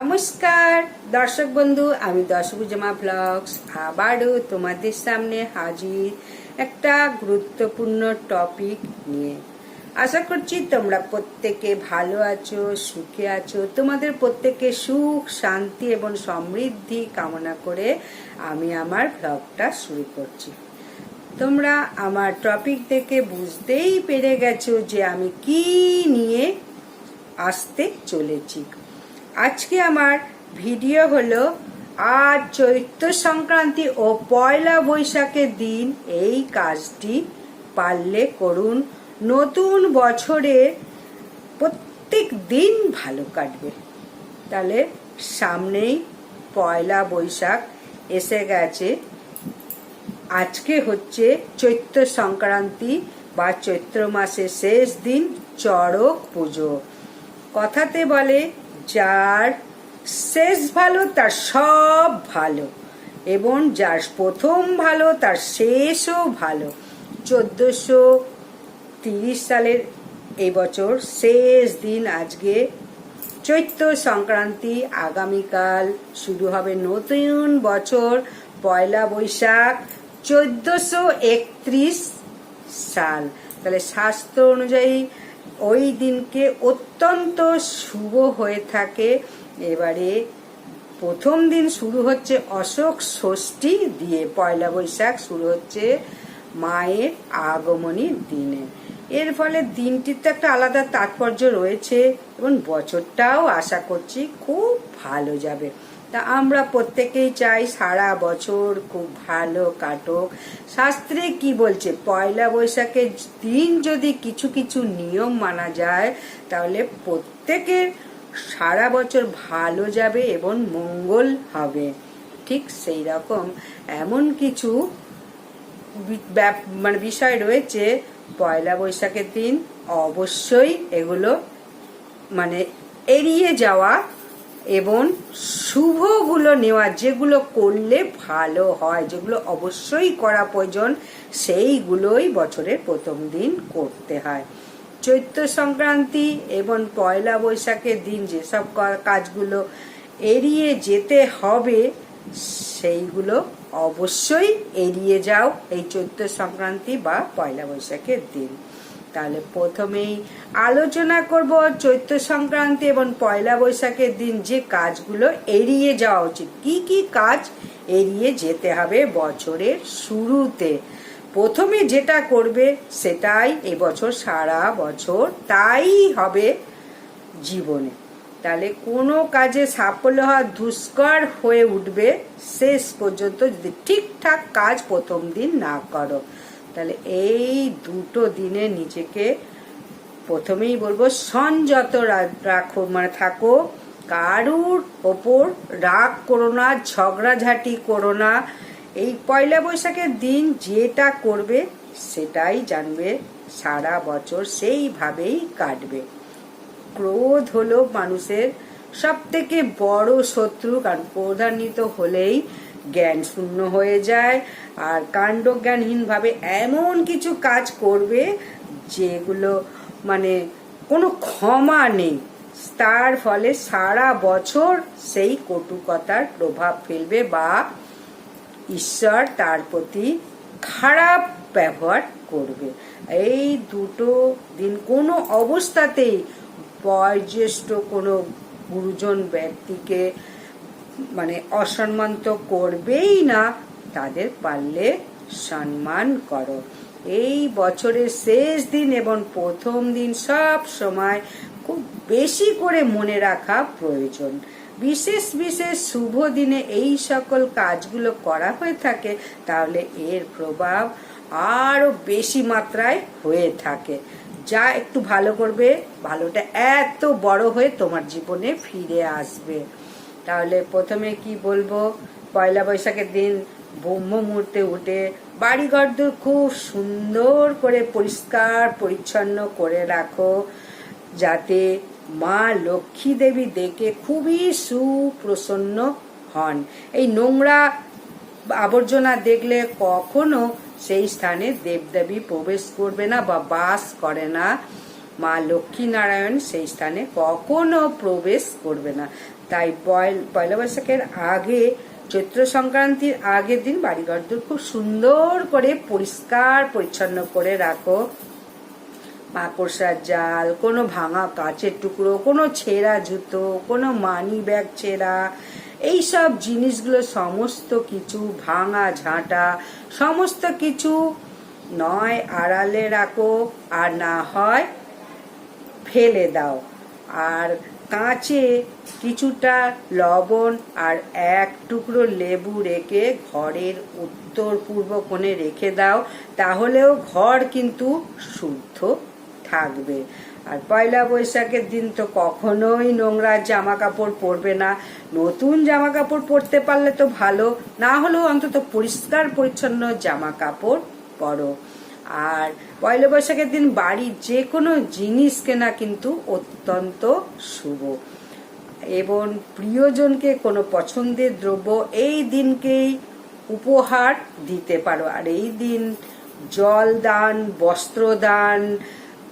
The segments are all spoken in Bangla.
নমস্কার, দর্শক বন্ধু, আমি দশভুজমা ব্লগস। আবারও তোমাদের সামনে হাজির একটা গুরুত্বপূর্ণ টপিক নিয়ে। আশা করছি তোমরা প্রত্যেকে ভালো আছো, সুখে আছো। তোমাদের প্রত্যেকে সুখ, শান্তি এবং সমৃদ্ধি কামনা করে আমি আমার ব্লগটা শুরু করছি। তোমরা আমার টপিক দেখে বুঝতেই পেরে গেছো যে আমি কি নিয়ে আসতে চলেছি। আজকে আমার ভিডিও হলো আজ চৈত্র সংক্রান্তি ও পয়লা বৈশাখের দিন এই কাজটি পারলে করুন। নতুন বছরে প্রত্যেক দিন ভালো কাটবে। তাহলে সামনেই পয়লা বৈশাখ এসে গেছে। আজকে হচ্ছে চৈত্র সংক্রান্তি বা চৈত্র মাসের শেষ দিন চড়ক পুজো। কথাতে বলে যার শেষ ভালো, তার সব ভালো। এবং যার প্রথম ভালো, তার শেষও ভালো। চোদ্দশো তিরিশ সালের এই বছর শেষ দিন আজকে চৈত্র সংক্রান্তি আগামীকাল শুরু হবে নতুন বছর, পয়লা বৈশাখ, চোদ্দশো একত্রিশ সাল। তাহলে স্বাস্থ্য অনুযায়ী ওই দিনকে অত্যন্ত শুভ হয়ে থাকে। এবারে প্রথম দিন শুরু হচ্ছে অশোক ষষ্ঠী দিয়ে পয়লা বৈশাখ শুরু হচ্ছে মায়ের আগমনীর দিনে। এর ফলে দিনটির তো একটা আলাদা তাৎপর্য রয়েছে এবং বছরটাও আশা করছি খুব ভালো যাবে। তা আমরা প্রত্যেকেই চাই সারা বছর খুব ভালো কাটুক। শাস্ত্রে কি বলছে? পয়লা বৈশাখের দিন যদি কিছু কিছু নিয়ম মানা যায়, তাহলে প্রত্যেকের সারা বছর ভালো যাবে এবং মঙ্গল হবে। ঠিক সেই রকম এমন কিছু মানে বিষয় রয়েছে পয়লা বৈশাখের দিন। অবশ্যই এগুলো মানে এড়িয়ে যাওয়া এবং শুভগুলো নেওয়া, যেগুলো করলে ভালো হয়, যেগুলো অবশ্যই করা প্রয়োজন, সেইগুলোই বছরের প্রথম দিন করতে হয়। চৈত্র সংক্রান্তি এবং পয়লা বৈশাখের দিন যেসব কাজগুলো এড়িয়ে যেতে হবে, সেইগুলো অবশ্যই এড়িয়ে যাও এই চৈত্র সংক্রান্তি বা পয়লা বৈশাখের দিন। তাহলে প্রথমেই আলোচনা করব চৈত্র সংক্রান্তি এবং পয়লা বৈশাখের দিন যে কাজগুলো এড়িয়ে যাওয়া উচিত। কি কি কাজ এড়িয়ে যেতে হবে বছরের শুরুতে? প্রথমে যেটা করবে সেটাই এবছর সারা বছর তাই হবে জীবনে। তাহলে কোনো কাজে সাফল্য হওয়া দুষ্কর হয়ে উঠবে শেষ পর্যন্ত যদি ঠিকঠাক কাজ প্রথম দিন না করো। তাহলে এই দুটো দিনে নিজেকে প্রথমেই বলব সংযত রাখো মানে থাকো। কারুর ওপর রাগ করো না, ঝগড়াঝাটি করো না। এই পয়লা বৈশাখের দিন যেটা করবে, সেটাই জানবে। সারা বছর সেইভাবেই কাটবে। ক্রোধ হলো মানুষের সব থেকে বড় শত্রু, কারণ ক্রোধান্বিত হলেই জ্ঞান শূন্য হয়ে যায়। আর কাণ্ড জ্ঞানহীনভাবে এমন কিছু কাজ করবে যেগুলো মানে কোনো ক্ষমা নেই। তার ফলে সারা বছর সেই কটুকতার প্রভাব ফেলবে বা ঈশ্বর তার প্রতি খারাপ ব্যবহার করবে। এই দুটো দিন কোনো অবস্থাতেই বয়োজ্যেষ্ঠ কোনো গুরুজন ব্যক্তিকে মানে অসম্মান তো করবেই না, তাদের পারলে সম্মান করো। এই বছরের শেষ দিন এবং প্রথম দিন সব সময় খুব বেশি করে মনে রাখা প্রয়োজন। বিশেষ বিশেষ শুভ দিনে এই সকল কাজগুলো করা হয়ে থাকে, তাহলে এর প্রভাব আরও বেশি মাত্রায় হয়ে থাকে। যা একটু ভালো করবে, ভালোটা এত বড় হয়ে তোমার জীবনে ফিরে আসবে। তাহলে প্রথমে কি বলব? পয়লা বৈশাখের দিন ব্রহ্ম মুহূর্তে উঠে বাড়িঘর দূর খুব সুন্দর করে পরিষ্কার, পরিচ্ছন্ন করে রাখো, যাতে মা লক্ষ্মী দেবী দেখে খুবই সুপ্রসন্ন হন। এই নোংরা আবর্জনা দেখলে কখনো সেই স্থানে দেবদেবী প্রবেশ করবে না বা বাস করে না। মা লক্ষ্মী নারায়ণ সেই স্থানে কখনো প্রবেশ করবে না। তাই পয়ল- বৈশাখের আগে চৈত্র সংক্রান্তির আগের দিন বাড়িঘরদোর খুব সুন্দর করে পরিষ্কার পরিচ্ছন্ন করে রাখো। মাকড়সার জাল, কোনো ভাঙা কাচের টুকরো, কোনো ছেঁড়া জুতো, কোনো মানি ব্যাগ ছেঁড়া, এইসব জিনিসগুলো সমস্ত কিছু ভাঙা ঝাঁটা, সমস্ত কিছু নয় আড়ালে রাখো আর না হয় ফেলে দাও। আর কাঁচে কিছুটা লবণ আর এক টুকরো লেবু রেখে ঘরের উত্তর পূর্ব কোণে রেখে দাও, তাহলেও ঘর কিন্তু শুদ্ধ থাকবে। আর পয়লা বৈশাখের দিন তো কখনোই নোংরা জামা কাপড় পরবে না। নতুন জামা কাপড় পরতে পারলে তো ভালো, না হলেও অন্তত পরিষ্কার পরিচ্ছন্ন জামা কাপড় পরো। আর পয়লা বৈশাখের দিন বাড়ির যে কোনো জিনিস কেনা কিন্তু অত্যন্ত শুভ। এবং প্রিয়জনকে কোনো পছন্দের দ্রব্য এই দিনকেই উপহার দিতে পারো। আর এই দিন জল দান, বস্ত্র দান,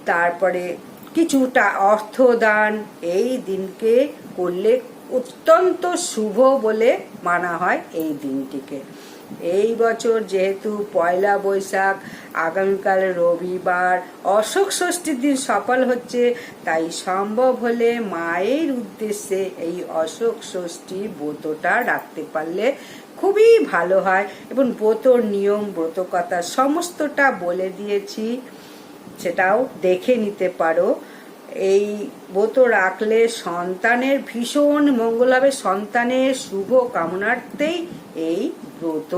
তারপরে কিছুটা অর্থ দান এই দিনকে করলে অত্যন্ত শুভ বলে মানা হয় এই দিনটিকে। এই বছর যেহেতু পয়লা বৈশাখ, আগামীকাল রবিবার, অশোক ষষ্ঠীর দিন সফল হচ্ছে, তাই সম্ভব হলে মায়ের উদ্দেশ্যে এই অশোক ষষ্ঠী ব্রতটা রাখতে পারলে খুবই ভালো হয়। এবং ব্রতর নিয়ম, ব্রতকথা সমস্তটা বলে দিয়েছি, সেটাও দেখে নিতে পারো। এই ব্রত রাখলে সন্তানের ভীষণ মঙ্গল হবে। সন্তানের শুভ কামনার্থেই এই ব্রত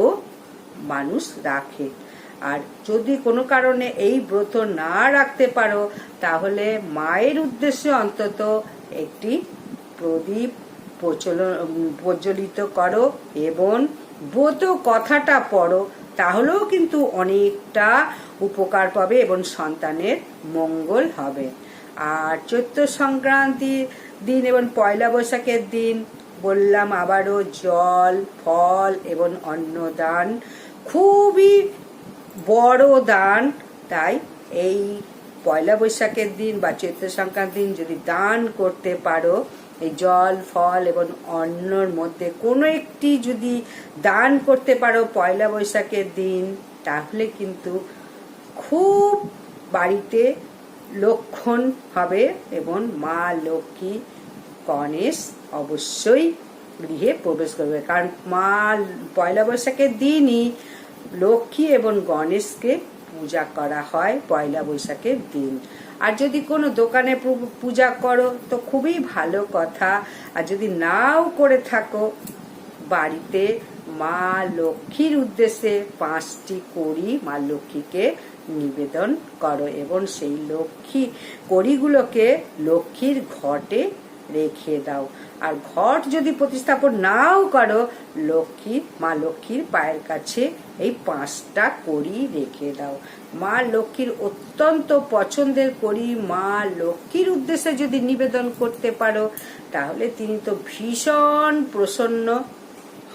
মানুষ রাখে। আর যদি কোনো কারণে এই ব্রত না রাখতে পারো, তাহলে মায়ের উদ্দেশ্যে অন্তত একটি প্রদীপ প্রজ্বলিত করো এবং ব্রত কথাটা পড়ো, তাহলেও কিন্তু অনেকটা উপকার পাবে এবং সন্তানের মঙ্গল হবে। আর চৈত্র সংক্রান্তির দিন এবং পয়লা বৈশাখের দিন বললাম আবারও জল, ফল এবং অন্নদান। খুবই বড় দান, তাই এই পয়লা বৈশাখের দিন বা চৈত্র সংক্রান্তির দিন যদি দান করতে পারো, এই জল, ফল এবং অন্নর মধ্যে কোনো একটি যদি দান করতে পারো পয়লা বৈশাখের দিন, তাহলে কিন্তু খুব বাড়িতে লক্ষণ হবে এবং মা লক্ষ্মী গণেশ অবশ্যই গৃহে প্রবেশ করবে। কারণ মা পয়লা বৈশাখের দিনই লক্ষ্মী এবং গণেশকে পূজা করা হয় পয়লা বৈশাখের দিন। আর যদি কোনো দোকানে পূজা করো তো খুবই ভালো কথা। আর যদি নাও করে থাকো, বাড়িতে মা লক্ষ্মীর উদ্দেশ্যে পাঁচটি কড়ি মা লক্ষ্মীকে নিবেদন করো এবং সেই লক্ষ্মী কড়িগুলোকে লক্ষ্মীর ঘটে রেখে দাও। আর ঘট যদি প্রতিস্থাপন নাও করো, লক্ষ্মী, মা লক্ষ্মীর পায়ের কাছে এই পাঁচটা কড়ি রেখে দাও। মা লক্ষ্মীর অত্যন্ত পছন্দের করি মা লক্ষ্মীর উদ্দেশ্যে যদি নিবেদন করতে পারো, তাহলে তিনি তো ভীষণ প্রসন্ন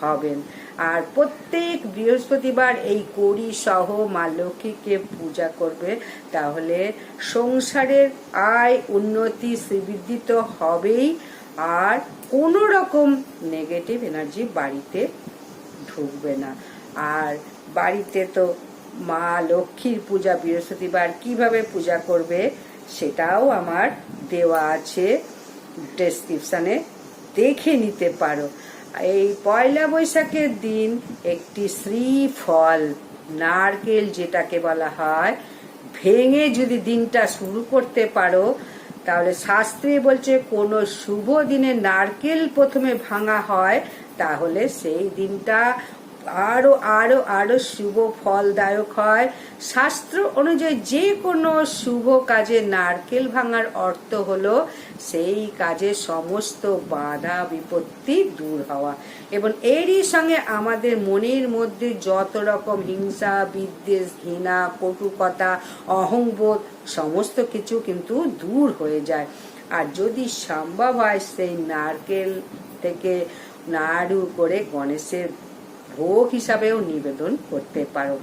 হবেন। আর প্রত্যেক বৃহস্পতিবার এই কড়ি সহ মা লক্ষ্মীকে পূজা করবে। তাহলে সংসারের আয় উন্নতি শ্রীবৃদ্ধি তো হবেই, আর কোনো রকম নেগেটিভ এনার্জি বাড়িতে ঢুকবে না। আর বাড়িতে তো মা লক্ষ্মীর পূজা বৃহস্পতিবার কীভাবে পূজা করবে, সেটাও আমার দেওয়া আছে। ডেসক্রিপশানে দেখে নিতে পারো। এই পয়লা বৈশাখের দিন একটি শ্রী ফল নারকেল যেটাকে বলা হয়, ভেঙে যদি দিনটা শুরু করতে পারো, তাহলে শাস্ত্রী বলছে কোনো শুভ দিনে নারকেল প্রথমে ভাঙা হয়, তাহলে সেই দিনটা আরও আরও আরও শুভ ফলদায়ক হয়। শাস্ত্র অনুযায়ী যে কোনো শুভ কাজে নারকেল ভাঙার অর্থ হলো সেই কাজে সমস্ত বাধা বিপত্তি দূর হওয়া। এবং এরই সঙ্গে আমাদের মনের মধ্যে যত রকম হিংসা, বিদ্বেষ, ঘৃণা, কটুকতা, অহংবোধ সমস্ত কিছু কিন্তু দূর হয়ে যায়। আর যদি সম্ভব হয় সেই নারকেল থেকে নাড়ু করে গণেশের ভোগ হিসাবেও নিবেদন করতে পারো।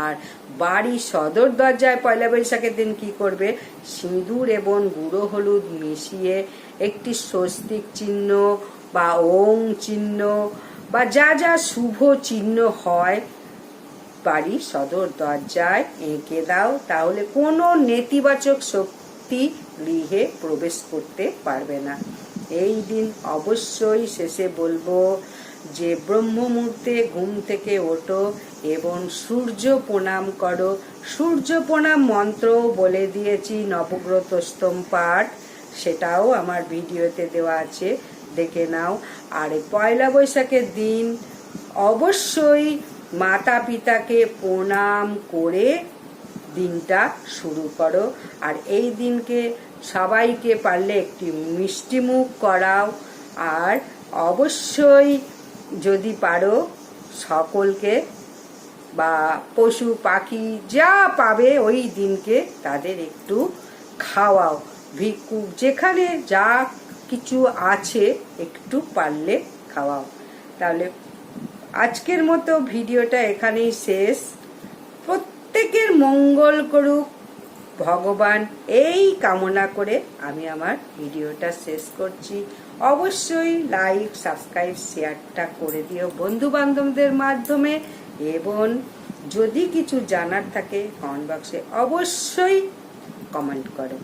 আর বাড়ির সদর দরজায় পয়লা বৈশাখের দিন কি করবে? সিঁদুর এবং গুঁড়ো হলুদ মিশিয়ে একটি স্বস্তিক চিহ্ন বা ওং চিহ্ন বা যা যা শুভ চিহ্ন হয় বাড়ির সদর দরজায় এঁকে দাও। তাহলে কোনো নেতিবাচক শক্তি গৃহে প্রবেশ করতে পারবে না। এই দিন অবশ্যই শেষে বলব যে ব্রহ্ম মুহূর্তে ঘুম থেকে ওঠো এবং সূর্য প্রণাম করো। সূর্য প্রণাম মন্ত্র বলে দিয়েছি নবগ্রত স্তম্ভ পাঠ। সেটাও আমার ভিডিওতে দেওয়া আছে, দেখে নাও। আর পয়লা বৈশাখের দিন অবশ্যই মাতা পিতাকে প্রণাম করে দিনটা শুরু করো। আর এই দিনকে সবাইকে পারলে একটি মিষ্টিমুখ করাও। আর অবশ্যই যদি পারো সকলকে বা পশু, পাখি যা পাবে ওই দিনকে তাদের একটু খাওয়াও। ভিক্ষুক যেখানে যা কিছু আছে একটু পারলে খাওয়াও। তাহলে আজকের মতো ভিডিওটা এখানেই শেষ। প্রত্যেকের মঙ্গল করুক। ভগবান এই কামনা করে আমি আমার ভিডিওটা শেষ করছি। অবশ্যই লাইক সাবস্ক্রাইব শেয়ারটা করে দিও বন্ধু বান্ধবদের মাধ্যমে এবং যদি কিছু জানার থাকে কমেন্ট বক্সে অবশ্যই কমেন্ট করো।